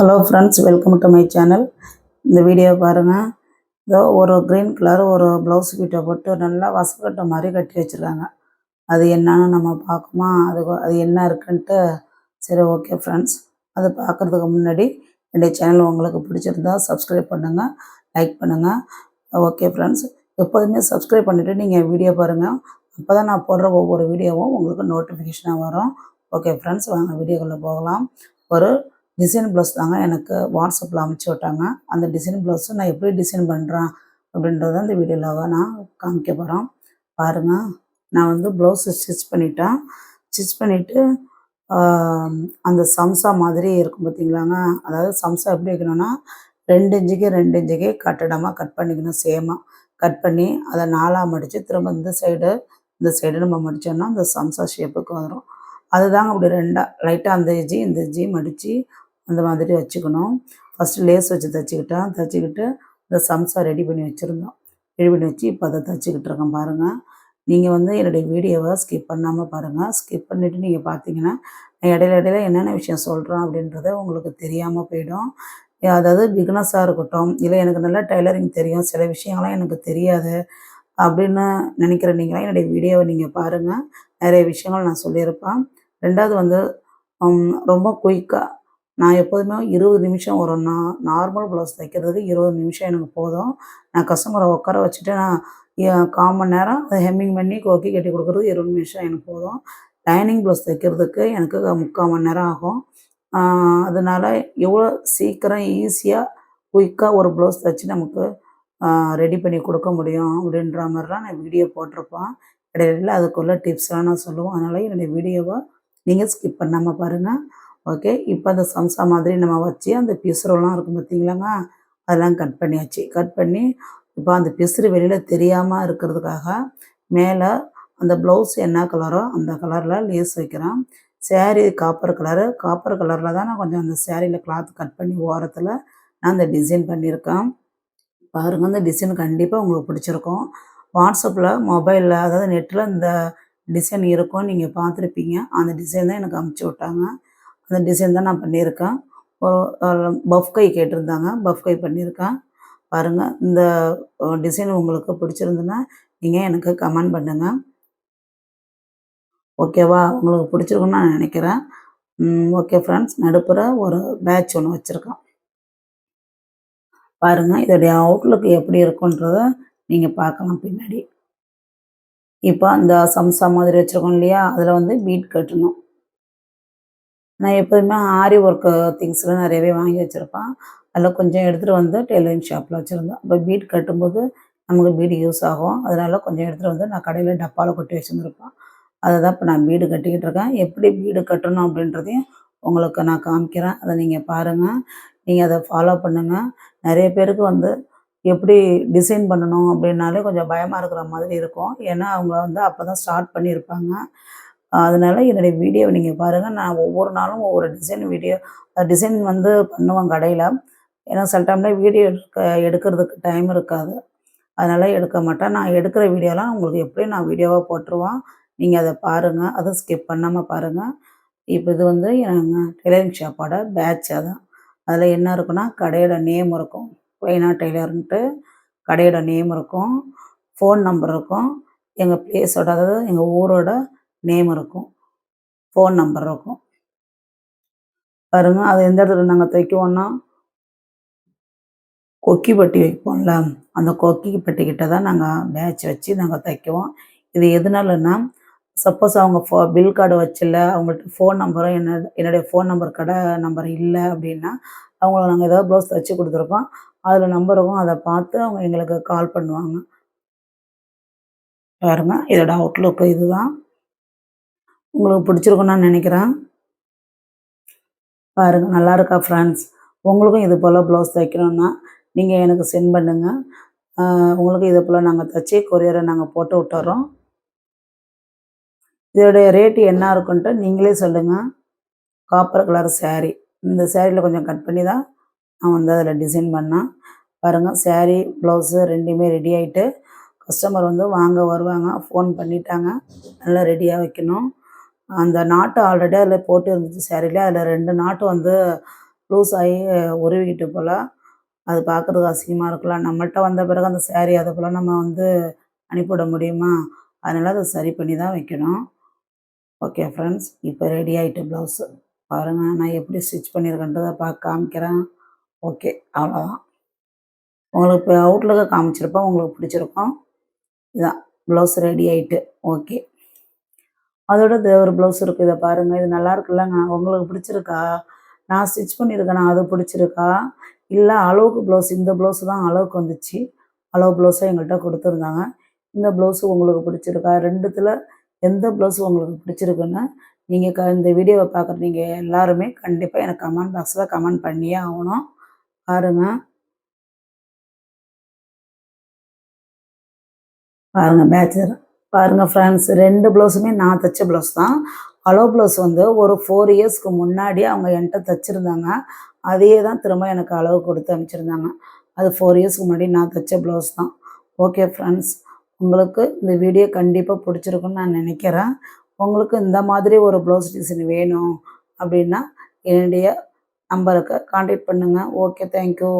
Hello friends welcome to my channel இந்த video பாருங்கள் இதோ ஒரு க்ரீன் கலர் ஒரு ப்ளவுஸ் பீட்டை போட்டு நல்லா வசக்கட்ட மாதிரி கட்டி வச்சுருக்காங்க. அது என்னன்னு நம்ம பார்க்குமா அது அது என்ன இருக்குன்ட்டு சரி ஓகே ஃப்ரெண்ட்ஸ் அது பார்க்குறதுக்கு முன்னாடி என்னுடைய சேனல் உங்களுக்கு பிடிச்சிருந்தா சப்ஸ்கிரைப் பண்ணுங்கள் லைக் பண்ணுங்கள் ஓகே ஃப்ரெண்ட்ஸ் எப்போதுமே சப்ஸ்கிரைப் பண்ணிவிட்டு நீங்கள் வீடியோ பாருங்கள் அப்போ தான் நான் போடுற ஒவ்வொரு வீடியோவும் உங்களுக்கு நோட்டிஃபிகேஷனாக வரும். ஓகே ஃப்ரெண்ட்ஸ் வாங்க வீடியோக்குள்ளே போகலாம். ஒரு டிசைன் ப்ளவுஸ் தாங்க எனக்கு வாட்ஸ்அப்பில் அமுச்சு விட்டாங்க. அந்த டிசைன் ப்ளவுஸை நான் எப்படி டிசைன் பண்ணுறேன் அப்படின்றத அந்த வீடியோவில் நான் காமிக்க போகிறேன் பாருங்கள் நான் வந்து ப்ளவுஸை ஸ்டிச் பண்ணிட்டேன். ஸ்டிச் பண்ணிவிட்டு அந்த சம்சா மாதிரி இருக்கும் பார்த்தீங்களாங்க அதாவது சம்சா எப்படி வைக்கணும்னா ரெண்டு இன்ச்சுக்கு ரெண்டு இன்ச்சுக்கு கட்டடமாக கட் பண்ணிக்கணும் சேமாக கட் பண்ணி அதை நாலாக மடித்து திரும்ப இந்த சைடு இந்த சைடு நம்ம மடித்தோம்னா அந்த சம்சா ஷேப்புக்கு வந்துடும் அதுதாங்க அப்படி ரெண்டாக லைட்டாக அந்த இஜி இந்த ஜி மடித்து அந்த மாதிரி வச்சுக்கணும். ஃபஸ்ட்டு லேஸ் வச்சு தைச்சிக்கிட்டேன் தைச்சிக்கிட்டு இந்த சம்சா ரெடி பண்ணி வச்சுருந்தோம். ரெடி பண்ணி வச்சு இப்போ அதை தைச்சிக்கிட்டு இருக்கேன் பாருங்கள் நீங்கள் வந்து என்னுடைய வீடியோவை ஸ்கிப் பண்ணாமல் பாருங்கள் ஸ்கிப் பண்ணிவிட்டு நீங்கள் பார்த்தீங்கன்னா நான் இடையில இடையில என்னென்ன விஷயம் சொல்கிறோம் அப்படின்றத உங்களுக்கு தெரியாமல் போயிடும். அதாவது பிக்னஸாக இருக்கட்டும் இல்லை எனக்கு நல்லா டைலரிங் தெரியும் சில விஷயங்கள்லாம் எனக்கு தெரியாது அப்படின்னு நினைக்கிற நீங்களாம் என்னுடைய வீடியோவை நீங்கள் பாருங்கள் நிறைய விஷயங்கள் நான் சொல்லியிருப்பேன். ரெண்டாவது வந்து ரொம்ப குயிக்காக நான் எப்போதுமே இருபது நிமிஷம் ஒரு நா நார்மல் ப்ளவுஸ் தைக்கிறதுக்கு இருபது நிமிஷம் எனக்கு போதும். நான் கஸ்டமரை உட்கார வச்சுட்டு நான் கால் மணி நேரம் அதை ஹெம்மிங் பண்ணி கொக்கி கட்டி கொடுக்குறது இருபது நிமிஷம் எனக்கு போதும். லைனிங் ப்ளவுஸ் தைக்கிறதுக்கு எனக்கு முக்கால் மணி நேரம் ஆகும். அதனால் எவ்வளோ சீக்கிரம் ஈஸியாக குயிக்காக ஒரு ப்ளவுஸ் தைச்சி நமக்கு ரெடி பண்ணி கொடுக்க முடியும் அப்படின்ற மாதிரிலாம் நான் வீடியோ போட்டிருப்பேன். இடையில அதுக்குள்ள டிப்ஸ்லாம் நான் சொல்லுவோம் அதனால் என்னுடைய வீடியோவை நீங்கள் ஸ்கிப் பண்ணாமல் பாருங்கள் ஓகே இப்போ அந்த சம்சா மாதிரி நம்ம வச்சு அந்த பிசுரெல்லாம் இருக்கும் பார்த்தீங்களாங்க அதெல்லாம் கட் பண்ணியாச்சு. கட் பண்ணி இப்போ அந்த பிசுறு வெளியில் தெரியாமல் இருக்கிறதுக்காக மேலே அந்த ப்ளவுஸ் என்ன கலரோ அந்த கலரில் லேஸ் வைக்கிறேன். சேரீ காப்பர் கலரு காப்பர் கலரில் தான் நான் கொஞ்சம் அந்த சேரீயில் கிளாத் கட் பண்ணி ஓரத்தில் நான் அந்த டிசைன் பண்ணியிருக்கேன். பாருங்கள் அந்த டிசைன் கண்டிப்பாக உங்களுக்கு பிடிச்சிருக்கும். வாட்ஸ்அப்பில் மொபைலில் அதாவது நெட்டில் இந்த டிசைன் இருக்கும் நீங்கள் பார்த்துருப்பீங்க. அந்த டிசைன் தான் எனக்கு அமுச்சு விட்டாங்க. அந்த டிசைன் தான் நான் பண்ணியிருக்கேன். ஒரு பஃப் கை கேட்டிருந்தாங்க. பஃப் கை பண்ணியிருக்கேன். பாருங்கள் இந்த டிசைன் உங்களுக்கு பிடிச்சிருந்துன்னா நீங்கள் எனக்கு கமெண்ட் பண்ணுங்கள் ஓகேவா உங்களுக்கு பிடிச்சிருக்குன்னு நான் நினைக்கிறேன். ஓகே ஃப்ரெண்ட்ஸ் நடுப்புற ஒரு பேட்ச் ஒன்று வச்சுருக்கேன் பாருங்கள் இதோடைய அவுட்லுக் எப்படி இருக்குன்றத நீங்கள் பார்க்கலாம் பின்னாடி. இப்போ அந்த சம்சா மாதிரி வச்சுருக்கோம் இல்லையா? அதில் வந்து பீட் கட்டணும். நான் எப்போதுமே ஆரி ஒர்க்கு திங்ஸ்லாம் நிறையவே வாங்கி வச்சுருப்பேன். அதில் கொஞ்சம் எடுத்துகிட்டு வந்து டெய்லரிங் ஷாப்பில் வச்சுருந்தேன். அப்போ பீட் கட்டும்போது நமக்கு பீடு யூஸ் ஆகும். அதனால் கொஞ்சம் எடுத்துகிட்டு வந்து நான் கடையில் டப்பாவில் கொட்டி வச்சுருந்துருப்பேன். அதை தான் இப்போ நான் பீடு கட்டிக்கிட்டு இருக்கேன். எப்படி பீடு கட்டணும் அப்படின்றதையும் உங்களுக்கு நான் காமிக்கிறேன். அதை நீங்கள் பாருங்கள் நீங்கள் அதை ஃபாலோ பண்ணுங்கள் நிறைய பேருக்கு வந்து எப்படி டிசைன் பண்ணணும் அப்படின்னாலே கொஞ்சம் பயமாக இருக்கிற மாதிரி இருக்கும். ஏன்னா அவங்க வந்து அப்போ தான் ஸ்டார்ட் பண்ணியிருப்பாங்க. அதனால் என்னுடைய வீடியோவை நீங்கள் பாருங்கள் நான் ஒவ்வொரு நாளும் ஒவ்வொரு டிசைன் வீடியோ டிசைன் வந்து பண்ணுவேன் கடையில். ஏன்னா சில டைமில் வீடியோ எடுக்க எடுக்கிறதுக்கு டைம் இருக்காது. அதனால் எடுக்க மாட்டேன். நான் எடுக்கிற வீடியோலாம் உங்களுக்கு எப்படியும் நான் வீடியோவாக போட்டுருவான். நீங்கள் அதை பாருங்கள் அதை ஸ்கிப் பண்ணாமல் பாருங்கள் இப்போ இது வந்து எங்கள் டெய்லரிங் ஷாப்போட பேட்சாக தான் அதில் என்ன இருக்குன்னா கடையோட நேம் இருக்கும். வைனா டெய்லர்ன்ட்டு கடையோட நேம் இருக்கும். ஃபோன் நம்பர் இருக்கும். எங்கள் பிளேஸோட அதாவது எங்கள் ஊரோட நேம் இருக்கும் ஃபோன் நம்பர் இருக்கும். பாருங்கள் அது எந்த இடத்துல நாங்கள் தைக்குவோன்னா கொக்கி பட்டி வைப்போம்ல அந்த கொக்கி பட்டி கிட்ட தான் நாங்கள் பேட்ச் வச்சு நாங்கள் தைக்குவோம். இது எதனாலன்னா சப்போஸ் அவங்க ஃபோ பில் கார்டு வச்சில்ல அவங்கள்ட்ட ஃபோன் நம்பரும் என்ன என்னுடைய ஃபோன் நம்பர் கடை நம்பர் இல்லை அப்படின்னா அவங்கள நாங்கள் ஏதாவது ப்ளவுஸ் தைச்சி கொடுத்துருப்போம். அதில் நம்பர் இருக்கும் அதை பார்த்து அவங்க எங்களுக்கு கால் பண்ணுவாங்க. பாருங்க இதோட அவுட்லுக்கு இதுதான். உங்களுக்கு பிடிச்சிருக்குன்னு நான் நினைக்கிறேன். பாருங்கள் நல்லா இருக்கா ஃப்ரெண்ட்ஸ் உங்களுக்கும் இது போல் ப்ளவுஸ் தைக்கணும்னா நீங்கள் எனக்கு சென்ட் பண்ணுங்கள் உங்களுக்கு இது போல் நாங்கள் தைச்சி கொரியரை நாங்கள் போட்டு விட்டுறோம். இதோடைய ரேட்டு என்ன இருக்குன்ட்டு நீங்களே சொல்லுங்கள் காப்பர் கலர் சேரீ இந்த சேரீயில் கொஞ்சம் கட் பண்ணி தான் நான் வந்து அதில் டிசைன் பண்ணேன். பாருங்கள் சேரீ ப்ளவுஸு ரெண்டுமே ரெடி ஆகிட்டு கஸ்டமர் வந்து வாங்க வருவாங்க ஃபோன் பண்ணிட்டாங்க. நல்லா ரெடியாக வைக்கணும். அந்த நாட்டு ஆல்ரெடி அதில் போட்டு இருந்துச்சு சேரீல அதில் ரெண்டு நாட்டு வந்து லூஸ் ஆகி உருவிக்கிட்டு போல். அது பார்க்குறதுக்கு அசிங்கமாக இருக்கலாம். நம்மள்கிட்ட வந்த பிறகு அந்த சேரீ அதை போல் நம்ம வந்து அனுப்பிவிட முடியுமா? அதனால் அதை சரி பண்ணி தான் வைக்கணும். ஓகே ஃப்ரெண்ட்ஸ் இப்போ ரெடி ஆகிட்டு ப்ளவுஸு பாருங்கள் நான் எப்படி ஸ்டிச் பண்ணியிருக்கேன்றதை பார்க்க காமிக்கிறேன். ஓகே அவ்வளோதான் உங்களுக்கு இப்போ அவுட்லுக்கு காமிச்சிருப்போம் உங்களுக்கு பிடிச்சிருக்கும். இதான் ப்ளவுஸ் ரெடி ஆகிட்டு ஓகே அதோட இது ஒரு ப்ளவுஸ் இருக்குது இதை பாருங்கள் இது நல்லா இருக்குல்லங்க உங்களுக்கு பிடிச்சிருக்கா? நான் ஸ்டிச் பண்ணியிருக்கேனா. அது பிடிச்சிருக்கா? இல்லை அளவுக்கு ப்ளவுஸ் இந்த ப்ளவுஸு தான் அளவுக்கு வந்துச்சு. அளவு ப்ளவுஸை எங்கள்கிட்ட கொடுத்துருந்தாங்க. இந்த ப்ளவுஸு உங்களுக்கு பிடிச்சிருக்கா? ரெண்டுத்தில் எந்த ப்ளவுஸ் உங்களுக்கு பிடிச்சிருக்குன்னு நீங்கள் க இந்த வீடியோவை பார்க்குற நீங்கள் எல்லாருமே கண்டிப்பாக எனக்கு கமெண்ட் பாக்ஸில் கமெண்ட் பண்ணியே ஆகணும். பாருங்கள் பாருங்கள் பேச்சர் பாருங்கள் ஃப்ரெண்ட்ஸ் ரெண்டு ப்ளவுஸுமே நான் தைச்ச ப்ளவுஸ் தான். அலோ ப்ளவுஸ் வந்து ஒரு ஃபோர் இயர்ஸ்க்கு முன்னாடி அவங்க என்கிட்ட தைச்சிருந்தாங்க. அதையே தான் திரும்ப எனக்கு அளவு கொடுத்து அனுப்பிச்சிருந்தாங்க. அது ஃபோர் இயர்ஸ்க்கு முன்னாடி நான் தைச்ச ப்ளவுஸ் தான். ஓகே ஃப்ரெண்ட்ஸ் உங்களுக்கு இந்த வீடியோ கண்டிப்பாக பிடிச்சிருக்குன்னு நான் நினைக்கிறேன். உங்களுக்கு இந்த மாதிரி ஒரு ப்ளவுஸ் டிசைன் வேணும் அப்படின்னா என்னுடைய நம்பருக்கு காண்டாக்ட் பண்ணுங்கள் ஓகே தேங்க்யூ